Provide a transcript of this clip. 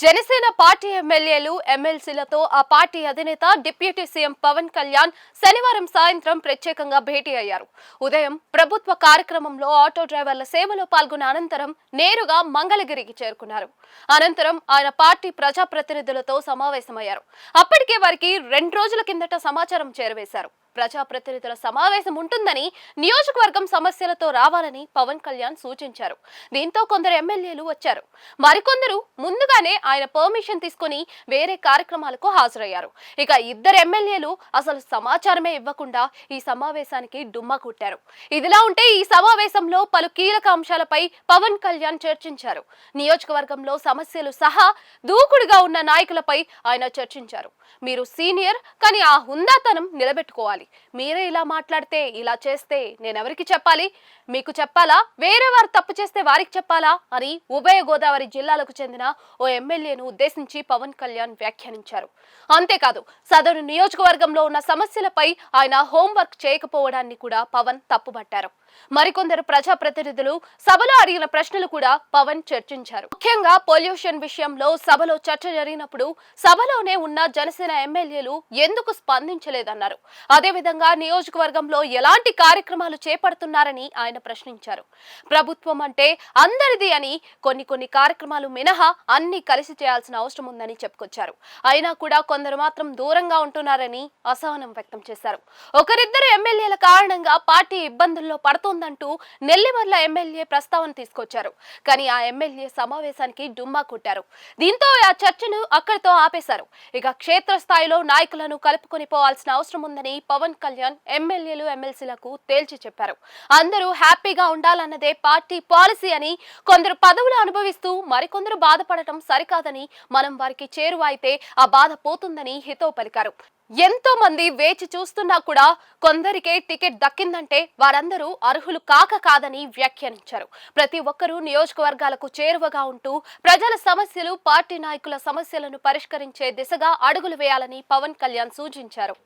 Janasena party ఎమ్మెల్యేలు ఎమ్మెల్సీలతో ఆ party అధినేత డిప్యూటీ సీఎం పవన్ కళ్యాణ్ శనివారం సాయంత్రం ప్రత్యేకంగా భేటీ అయ్యారు. ఉదయం ప్రభుత్వ కార్యక్రమంలో ఆటో డ్రైవర్ల సేవలో పాల్గొన్న అనంతరం నేరుగా మంగళగిరికి చేరుకున్నారు. అనంతరం ఆయన పార్టీ ప్రజాప్రతినిధులతో సమావేశమయ్యారు. అప్పటికే వారికి రెండు రోజుల కిందట సమాచారం చేరవేశారు. ప్రజాప్రతినిధుల సమావేశం ఉంటుందని నియోజకవర్గం సమస్యలతో రావాలని పవన్ కళ్యాణ్ సూచించారు. దీంతో కొందరు ఎమ్మెల్యేలు వచ్చారు. మరికొందరు ముందుగానే ఆయన పర్మిషన్ తీసుకుని వేరే కార్యక్రమాలకు హాజరయ్యారు. ఇక ఇద్దరు ఎమ్మెల్యేలు అసలు సమాచారమే ఇవ్వకుండా ఈ సమావేశానికి డుమ్మా కొట్టారు. ఇదిలా ఉంటే ఈ సమావేశంలో పలు కీలక అంశాలపై పవన్ కళ్యాణ్ చర్చించారు. నియోజకవర్గంలో సమస్యలు సహా దూకుడుగా ఉన్న నాయకులపై ఆయన చర్చించారు. మీరు సీనియర్ కానీ ఆ హుందాతనం నిలబెట్టుకోవాలి. మీరే ఇలా మాట్లాడితే ఇలా చేస్తే నేనెవరికి చెప్పాలి? మీకు చెప్పాలా? వేరే వారు తప్పు చేస్తే వారికి చెప్పాలా? అని ఉభయ గోదావరి జిల్లాలకు చెందిన ఓ ఎమ్మెల్యేను ఉద్దేశించి పవన్ కళ్యాణ్ వ్యాఖ్యానించారు. అంతేకాదు సదరు నియోజకవర్గంలో ఉన్న సమస్యలపై ఆయన హోంవర్క్ చేయకపోవడాన్ని కూడా పవన్ తప్పుబట్టారు. మరికొందరు ప్రజాప్రతినిధులు సభలో అడిగిన ప్రశ్నలు కూడా పవన్ చర్చించారు. ముఖ్యంగా పొల్యూషన్ విషయంలో సభలో చర్చ జరిగినప్పుడు సభలోనే ఉన్న జనసేన ఎమ్మెల్యేలు ఎందుకు స్పందించలేదన్నారు. అదేవిధంగా నియోజకవర్గంలో ఎలాంటి కార్యక్రమాలు చేపడుతున్నారని ఆయన ప్రశ్నించారు. ప్రభుత్వం అంటే అందరిది అని కొన్ని కొన్ని కార్యక్రమాలు మినహా అన్ని కలిసి చేయాల్సిన అవసరం ఉందని చెప్పుకొచ్చారు. అయినా కూడా కొందరు మాత్రం దూరంగా ఉంటున్నారని అసహనం వ్యక్తం చేశారు. ఒకరిద్దరు ఎమ్మెల్యేల కారణంగా పార్టీ ఇబ్బందుల్లో పడుతోందంటూ నెల్లిమర్ల ఎమ్మెల్యే ప్రస్తావన తీసుకొచ్చారు. కానీ ఆ ఎమ్మెల్యే సమావేశానికి డుమ్మా కొట్టారు. దీంతో ఆ చర్చను అక్కడితో ఆపేశారు. ఇక క్షేత్రస్థాయిలో నాయకులను కలుపుకొని పోవాల్సిన అవసరం ఉందని పవన్ కళ్యాణ్ ఎమ్మెల్యేలు ఎమ్మెల్సీలకు తేల్చి చెప్పారు. అందరూ హ్యాపీగా ఉండాలన్నదే పార్టీ పాలసీ అని కొందరు పదవులు అనుభవిస్తూ మరికొందరు బాధపడటం సరికాదని మనం వారికి చేరువైతే ఆ బాధ పోతుందని హితో పలికారు. ఎంతో మంది వేచి చూస్తున్నా కూడా కొందరికే టికెట్ దక్కిందంటే వారందరూ అర్హులు కాక కాదని వ్యాఖ్యానించారు. ప్రతి ఒక్కరూ నియోజకవర్గాలకు చేరువగా ఉంటూ ప్రజల సమస్యలు పార్టీ నాయకుల సమస్యలను పరిష్కరించే దిశగా అడుగులు వేయాలని పవన్ కళ్యాణ్ సూచించారు.